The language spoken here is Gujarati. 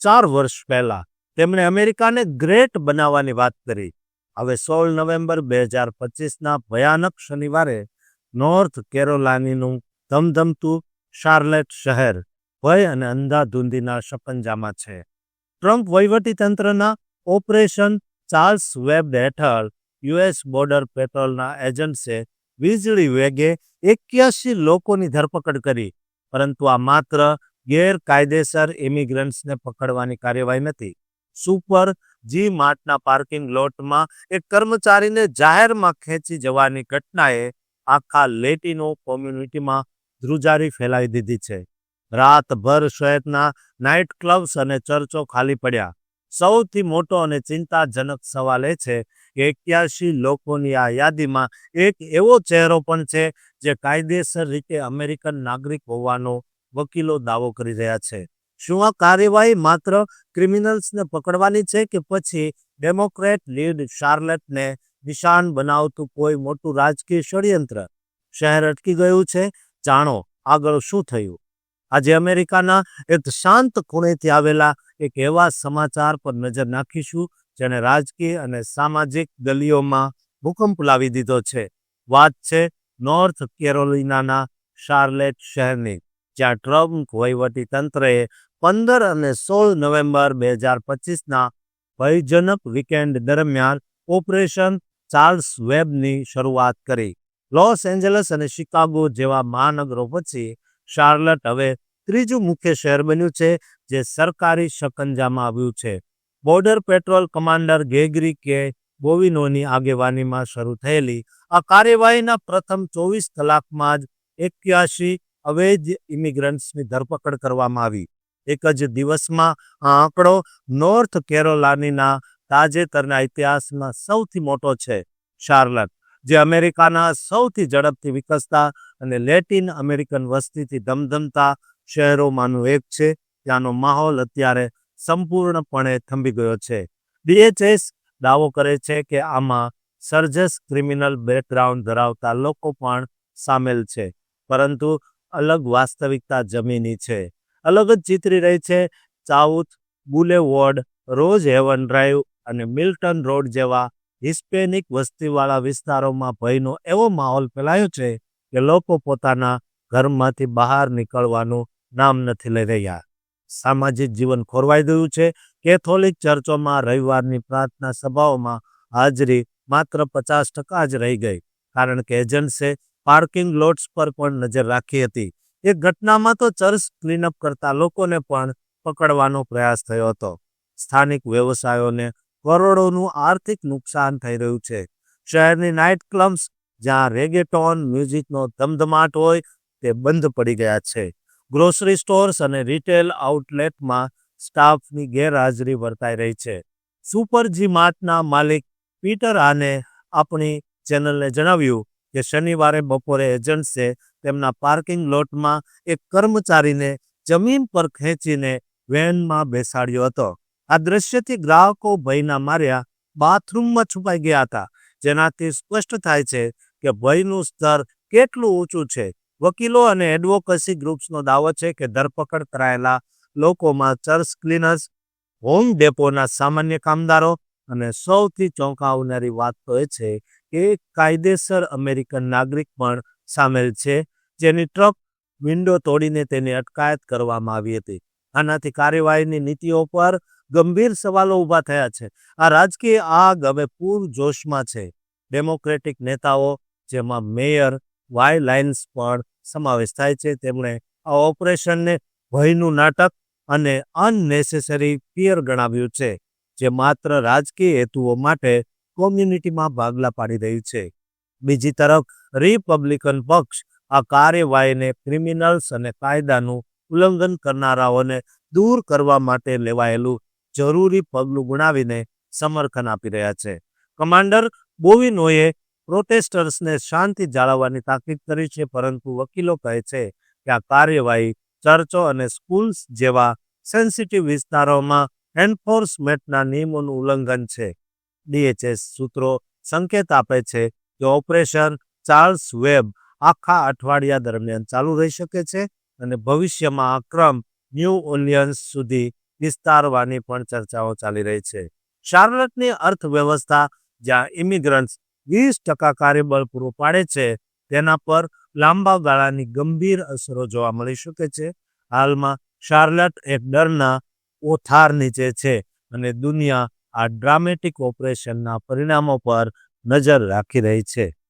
ચાર વર્ષ પહેલા તેમણે અમેરિકાને ગ્રેટ બનાવવાની વાત કરી. હવે સોળ નવેમ્બર બે હજાર પચીસના ભયાનક શનિવારે નોર્થ કેરોલાનીનું ધમધમતું શાર્લેટ શહેર ભય અને અંધાધૂંધીના સપંજામાં છે. ટ્રમ્પ વહીવટીતંત્રના ઓપરેશન ચાર્લ્સ વેબ હેઠળ યુએસ બોર્ડર પેટ્રોલના એજન્ટ્સે વીજળી વેગે એક્યાસી લોકોની ધરપકડ કરી, પરંતુ આ માત્ર ગેરકાયદેસર ઇમિગ્રન્ટ્સને પકડવાની કાર્યવાહી નથી. સુપર જી માર્ટના પાર્કિંગ લોટમાં એક કર્મચારીને જાહેરમાં ખેંચી જવાની ઘટનાએ આખા લેટિનો કોમ્યુનિટીમાં ધ્રુજારી ફેલાવી દીધી છે. રાતભર શહેરના નાઇટ ક્લબ્સ અને ચર્ચો ખાલી પડ્યા. સૌથી મોટો અને ચિંતાજનક સવાલ એ છે કે એક્યાસી લોકોની આ યાદીમાં એક એવો ચહેરો પણ છે જે કાયદેસર રીતે અમેરિકન નાગરિક હોવાનો વકીલો દાવો કરી રહ્યા છે. શું આ કાર્યવાહી માત્ર ક્રિમિનલ્સને પકડવાની છે કે પછી ડેમોક્રેટ લીડ શાર્લેટને નિશાન બનાવતું કોઈ મોટું રાજકીય ષડયંત્ર શહેર અટકી ગયું છે? જાણો, આગળ શું થયું? આજે અમેરિકાના એક શાંત ખૂણેથી આવેલા એક એવા સમાચાર પર નજર નાખીશું જેણે રાજકીય અને સામાજિક ગલીઓમાં ભૂકંપ લાવી દીધો છે. વાત છે નોર્થ કેરોલિનાના શાર્લેટ શહેરની. જ્યાં ટ્રમ્પ તંત્રએ પંદર અને સોળ નવેમ્બર બે હજાર પચીસના ભયજનક વીકેન્ડ દરમિયાન ઓપરેશન ચાર્લ્સ વેબની શરૂઆત કરી. લોસ એન્જલસ અને શિકાગો જેવા મહાનગરો પછી શાર્લટ હવે ત્રીજું મુખ્ય શહેર બન્યું છે, જે સરકારી શકંજામાં આવ્યું છે. બોર્ડર પેટ્રોલ કમાન્ડર ગેગરી કે બોવિનોની આગેવાનીમાં શરૂ થયેલી આ કાર્યવાહીના પ્રથમ ચોવીસ કલાકમાં જ એક્યાસી અવૈધ ઇમિગ્રન્ટ્સની ધરપકડ કરવામાં આવી. એક જ દિવસમાં આ આંકડો નોર્થ કેરોલાનીના તાજેતરના ઇતિહાસમાં સૌથી મોટો છે. શાર્લટ, જે અમેરિકાના સૌથી ઝડપથી વિકસતા અને લેટિન અમેરિકન વસ્તીથી ધમધમતા શહેરોમાંનું એક છે. ત્યાંનો માહોલ અત્યારે સંપૂર્ણપણે થંભી ગયો છે. ડીએચએસ દાવો કરે છે કે આમાં સર્જસ ક્રિમિનલ બેકગ્રાઉન્ડ ધરાવતા લોકો પણ સામેલ છે. પરંતુ અલગ વાસ્તવિકતા જમીની છે. અલગ જ ચિતરી રહી છે. South, Boulevard, Rose Haven Drive અને મિલ્ટન રોડ જેવા હિસ્પેનિક વસ્તીવાળા વિસ્તારોમાં ભયનો એવો માહોલ ફેલાયો છે કે લોકો પોતાના ઘરમાંથી બહાર નીકળવાનું નામ નથી લઈ રહ્યા. સામાજિક જીવન ખોરવાઈ ગયું છે. કેથોલિક ચર્ચોમાં રવિવારની પ્રાર્થના સભાઓમાં હાજરી માત્ર પચાસ ટકા જ રહી ગઈ, કારણ કે એજન્ટ્સે પાર્કિંગ લોટ્સ પર પણ નજર રાખી હતી. એ ઘટનામાં તો ચર્ચ ક્લીનઅપ કરતા લોકોને પણ પકડવાનો પ્રયાસ થયો હતો. સ્થાનિક વ્યવસાયોને કરોડોનું આર્થિક નુકસાન થઈ રહ્યું છે. શહેરની નાઇટ ક્લબ્સ, જ્યાં રેગેટોન મ્યુઝિકનો ધમધમાટ હોય, તે બંધ પડી ગયા છે. ગ્રોસરી સ્ટોર્સ અને રિટેલ આઉટલેટમાં સ્ટાફની ગેરહાજરી વર્તાઈ રહી છે. સુપર જી માર્ટના માલિક પીટર આને આપણી ચેનલને જણાવ્યું કે શનિવારે બપોરે એજન્ટ્સે તેમના પાર્કિંગ લોટમાં એક કર્મચારીને જમીન પર ખેંચીને વેનમાં બેસાડ્યો હતો. આ દ્રશ્યથી ગ્રાહકો ભયના માર્યા બાથરૂમમાં છુપાઈ ગયા હતા. જેનાથી સ્પષ્ટ થાય છે કે ભયનું સ્તર કેટલું ઊંચું છે. વકીલો અને એડવોકસી ગ્રુપ્સનો દાવો છે કે ધરપકડ કરાયેલા લોકોમાં ચર્ચ ક્લીનર્સ, હોમ ડેપોના સામાન્ય કામદારો અને સૌથી ચોંકાવનારી વાત તો એ છે કે કાયદેસર અમેરિકન નાગરિક પણ સામેલ છે, જેની ટ્રક વિન્ડો તોડીને તેની અટકાયત કરવામાં આવી હતી. આનાથી કાર્યવાહીની નીતિઓ પર ગંભીર સવાલો ઊભા થયા છે. આ રાજકીય આગ હવે પૂર જોશમાં છે. ડેમોક્રેટિક નેતાઓ, જેમાં મેયર વાય લાઇન્સ પણ સમાવેશ થાય છે, તેમણે આ ઓપરેશનને ભયનું નાટક અને અનનેસેસરી પિયર ગણાવ્યું છે, જે માત્ર રાજકીય હેતુઓ માટે કોમ્યુનિટીમાં ભાગલા પાડી રહ્યું છે. બીજી તરફ, રિપબ્લિકન પક્ષ આ કાર્યવાહીને ક્રિમિનલ્સ અને કાયદાનું ઉલ્લંઘન કરનારાઓને દૂર કરવા માટે લેવાયેલું જરૂરી પગલું ગણાવીને સમર્થન આપી રહ્યા છે. કમાન્ડર બોવિનોએ પ્રોટેસ્ટર્સને શાંતિ જાળવવાની તાકીદ કરી છે, પરંતુ વકીલો કહે છે કે આ કાર્યવાહી ચર્ચો અને સ્કૂલ્સ જેવા સેન્સિટિવ વિસ્તારોમાં એન્ફોર્સમેન્ટના નિયમોનું ઉલ્લંઘન છે. ડીએચએસ સૂત્રો સંકેત આપે છે કે ઓપરેશન ચાર્લ્સ વેબ આખા અઠવાડિયા દરમિયાન ચાલુ રહી શકે છે અને ભવિષ્યમાં આ ક્રમ ન્યૂ ઓલિયન્સ સુધી વિસ્તારવાની પણ ચર્ચાઓ ચાલી રહી છે. શાર્લટની અર્થવ્યવસ્થા જ્યાં ઇમિગ્રન્ટ્સ વીસ ટકા કાર્યબળ પૂરું પાડે છે, તેના પર લાંબા ગાળાની ગંભીર અસરો જોવા મળી શકે છે. હાલમાં શાર્લટ એક ડરના ઓથાર નીચે છે અને દુનિયા આ ડ્રામેટિક ઓપરેશનના પરિણામો પર નજર રાખી રહી છે.